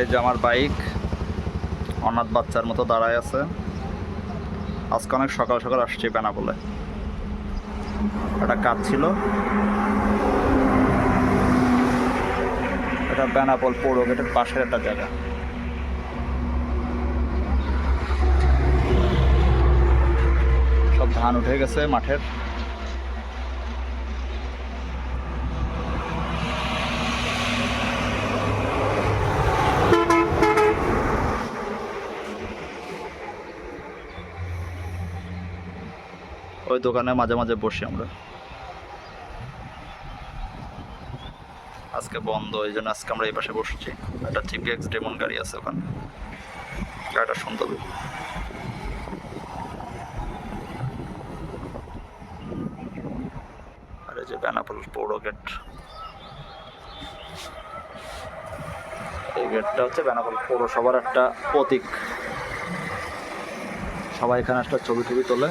এই যে আমার বাইক, অনাথ বাচ্চার মতো দাঁড়ায় আছে। আজকে অনেক সকাল সকাল আসছি বেনাপোলে। একটা কাজ ছিল। এটা বেনাপোল পৌর গেটের পাশের একটা জায়গা। সব ধান উঠে গেছে মাঠের। ওই দোকানে মাঝে মাঝে বসি আমরা। আজকে বন্ধ, এই জন্য আজকে আমরা এই পাশে বসছি। একটা জিপিএক্স ডেমন গাড়ি আছে ওখানে। গাড়িটা সুন্দর। আর এই যে বেনাপোল পৌর গেট। এই গেটটা হচ্ছে বেনাপোল পৌরসভার একটা প্রতীক। সবাই এখানে একটা ছবি টবি তোলে।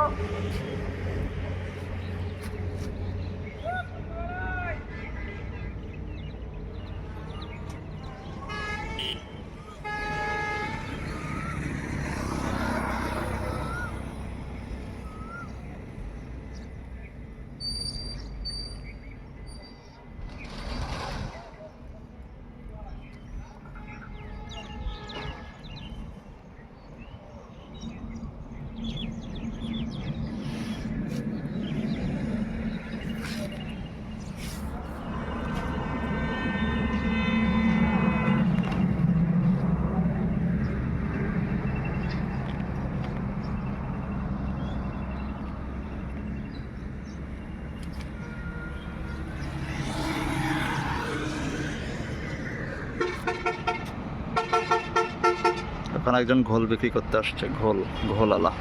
ওখানে একজন ঘোল বিক্রি করতে আসছে ঘোল ঘোলালা